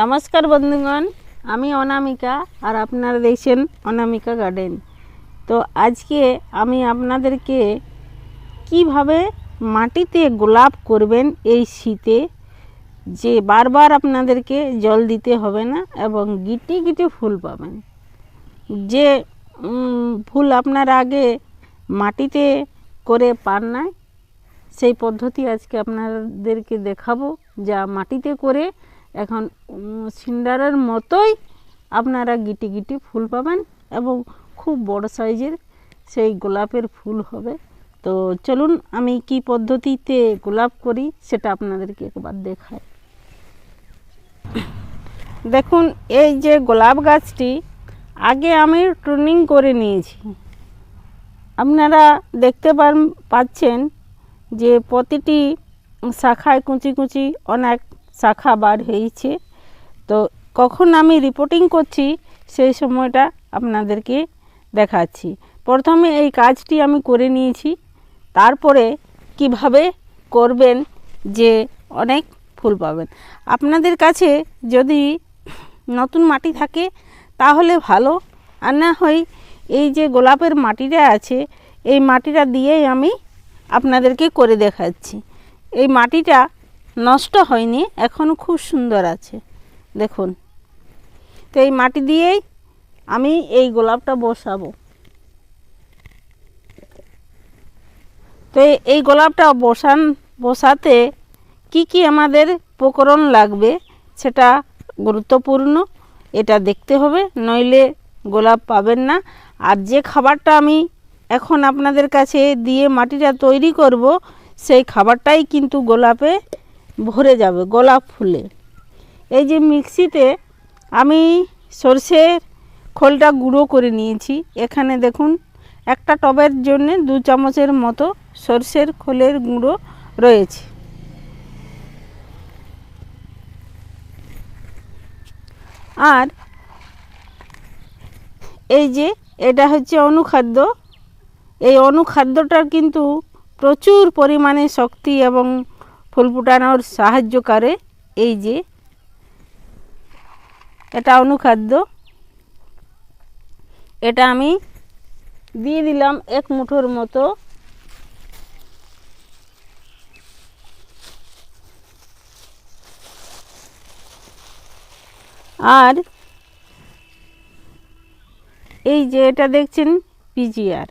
নমস্কার বন্ধুগণ, আমি অনামিকা আর আপনারা দেখছেন অনামিকা গার্ডেন। তো আজকে আমি আপনাদেরকে কীভাবে মাটিতে গোলাপ করবেন এই শীতে, যে বারবার আপনাদেরকে জল দিতে হবে না এবং গিটি গিটি ফুল পাবেন। যে ফুল আপনার আগে মাটিতে করে পান নাই, সেই পদ্ধতি আজকে আপনাদেরকে দেখাবো। যা মাটিতে করে এখন সিন্ডারের মতোই আপনারা গিটি গিটি ফুল পাবেন এবং খুব বড় সাইজের সেই গোলাপের ফুল হবে। তো চলুন আমি কি পদ্ধতিতে গোলাপ করি সেটা আপনাদেরকে একবার দেখাই। দেখুন, এই যে গোলাপ গাছটি আগে আমি ট্রুনিং করে নিয়েছি। আপনারা দেখতে পাচ্ছেন যে প্রতিটি শাখায় কুচি কুচি অনেক শাখা বার হয়েছে। তো কখন আমি রিপোর্টিং করছি, সেই সময়টা আপনাদেরকে দেখাচ্ছি। প্রথমে এই কাজটি আমি করে নিয়েছি। তারপরে কীভাবে করবেন যে অনেক ফুল পাবেন। আপনাদের কাছে যদি নতুন মাটি থাকে, তাহলে ভালো। আর না হয় এই যে গোলাপের মাটিটা আছে, এই মাটিটা দিয়েই আমি আপনাদেরকে করে দেখাচ্ছি। এই মাটিটা নষ্ট হয়নি এখনও খুব সুন্দর আছে। দেখুন। তো এই মাটি দিয়েই আমি এই গোলাপটা বসাবো। তো এই- গোলাপটা বসান, বসাতে কি কি আমাদের উপকরণ লাগবে সেটা গুরুত্বপূর্ণ, এটা দেখতে হবে, নইলে গোলাপ পাবেন না। আর যে খাবারটা আমি এখন আপনাদের কাছে দিয়ে মাটিটা তৈরি করব, সেই খাবারটাই কিন্তু গোলাপে ভরে যাবে, গোলাপ ফুলে। এই যে মিক্সিতে আমি সর্ষের খোলটা গুঁড়ো করে নিয়েছি। এখানে দেখুন, একটা টবের জন্য দু চামচের মতো সর্ষের খোলের গুঁড়ো রয়েছে। আর এই যে এটা হচ্ছে অনুখাদ্য। এই অনুখাদ্যটার কিন্তু প্রচুর পরিমাণে শক্তি এবং ফুল ফুটানোর সাহায্য করে। এই যে, এটা অনুখাদ্য। এটা আমি দিয়ে দিলাম এক মুঠোর মতো। আর এই যে, এটা দেখছেন পিজিআর।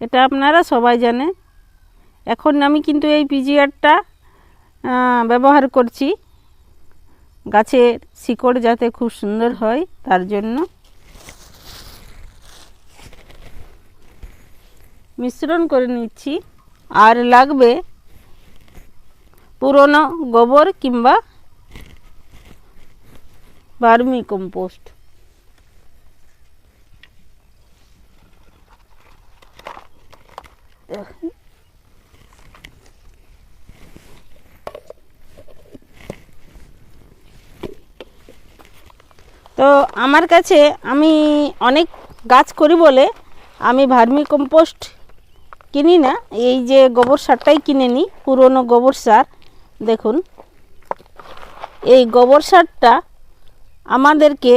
এটা আপনারা সবাই জানেন। এখন আমি কিন্তু এই পিজিআরটা ব্যবহার করছি। গাছের শিকড় যাতে খুব সুন্দর হয়, তার জন্য। মিশ্রণ করে নিচ্ছি। আর লাগবে পুরনো গোবর কিংবা ভার্মি কম্পোস্ট। তো আমার কাছে আমি অনেক গাছ করি বলে আমি ভার্মি কম্পোস্ট কিনি না, এই যে গোবর সারটাই কিনে নিই, পুরনো গোবর সার। দেখুন, এই গোবর সারটা আমাদেরকে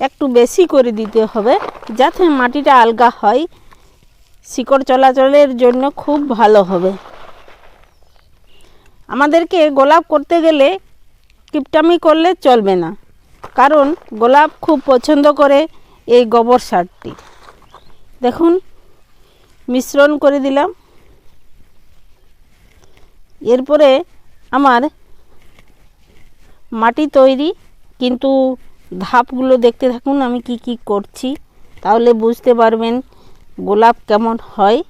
একটু বেশি করে দিতে হবে যাতে মাটিটা আলগা হয়, শিকড় চলাচলের জন্য খুব ভালো হবে। আমাদেরকে গোলাপ করতে গেলে কিপটামি করলে চলবে না। কারণ গোলাপ খুব পছন্দ করে এই গোবর সারটি। দেখুন, মিশ্রণ করে দিলাম। এরপরে আমার মাটি তৈরি, কিন্তু ধাপগুলো দেখতে থাকুন, আমি কি কি করছি, তাহলে বুঝতে পারবেন গোলাপ কেমন হয়।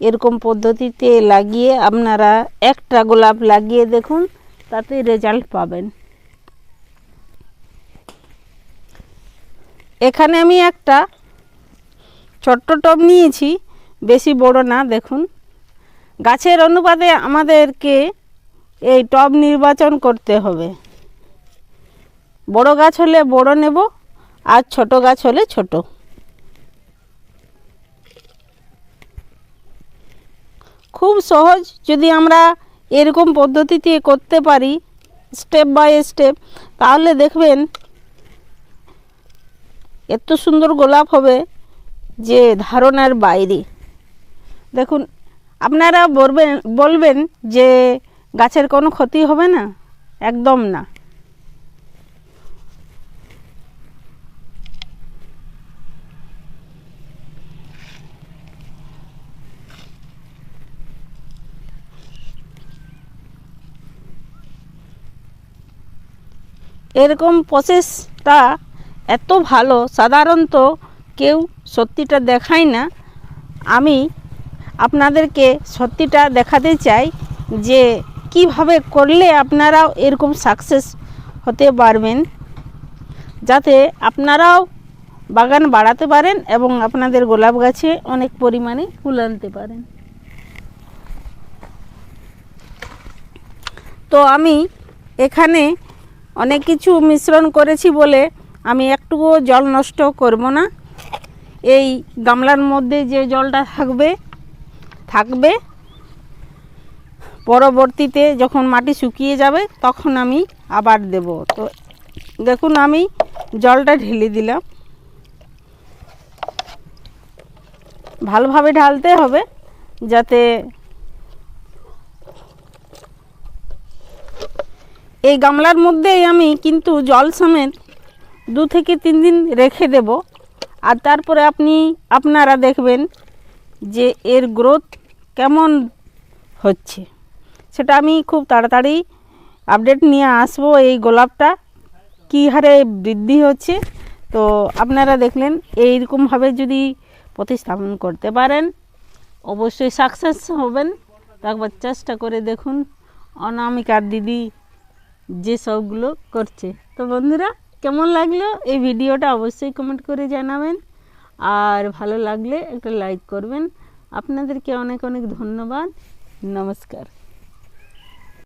এরকম পদ্ধতিতে লাগিয়ে আপনারা একটা গোলাপ লাগিয়ে দেখুন তাতে রেজাল্ট পাবেন। এখানে আমি একটা ছোট্ট টব নিয়েছি, বেশি বড় না, দেখুন। গাছের অনুপাতে আমাদেরকে এই টব নির্বাচন করতে হবে। বড় গাছ হলে বড় নেব, আর ছোট গাছ হলে ছোট। খুব সহজ, যদি আমরা এরকম পদ্ধতিতে করতে পারি স্টেপ বাই স্টেপ তাহলে দেখবেন এত সুন্দর গোলাপ হবে যে ধারণার বাইরে। দেখুন, আপনারা বলবেন বলবেন যে গাছের কোনো ক্ষতি হবে না? একদম না। এরকম প্রসেসটা এত ভালো, সাধারণত কেউ সত্যিটা দেখায় না। আমি আপনাদেরকে সত্যিটা দেখাতে চাই যে, কীভাবে করলে আপনারাও এরকম সাকসেস হতে পারবেন। যাতে আপনারাও বাগান বাড়াতে পারেন এবং আপনাদের গোলাপ গাছে অনেক পরিমাণে ফুল আনতে পারেন। তো আমি এখানে অনেক কিছু মিশ্রণ করেছি বলে আমি একটুকুও জল নষ্ট করব না। এই গামলার মধ্যে যে জলটা থাকবে থাকবে, পরবর্তীতে যখন মাটি শুকিয়ে যাবে তখন আমি আবার দেব। তো দেখুন আমি জলটা ঢেলে দিলাম। ভালোভাবে ঢালতে হবে যাতে এই গামলার মধ্যেই আমি কিন্তু জল সমেত দু থেকে তিন দিন রেখে দেব। আর তারপরে আপনি, আপনারা দেখবেন যে এর গ্রোথ কেমন হচ্ছে। সেটা আমি খুব তাড়াতাড়ি আপডেট নিয়ে আসব এই গোলাপটা, কী হারে বৃদ্ধি হচ্ছে। তো আপনারা দেখলেন, এইরকমভাবে যদি প্রতিস্থাপন করতে পারেন, অবশ্যই সাকসেস হবেন। তো একবার চেষ্টা করে দেখুন। অনামিকার দিদি যে সবগুলো করছে। তো বন্ধুরা, কেমন লাগল? এই ভিডিওটা অবশ্যই কমেন্ট করে জানাবেন। আর ভালো লাগলে একটা লাইক করবেন। আপনাদেরকে অনেক অনেক ধন্যবাদ। নমস্কার।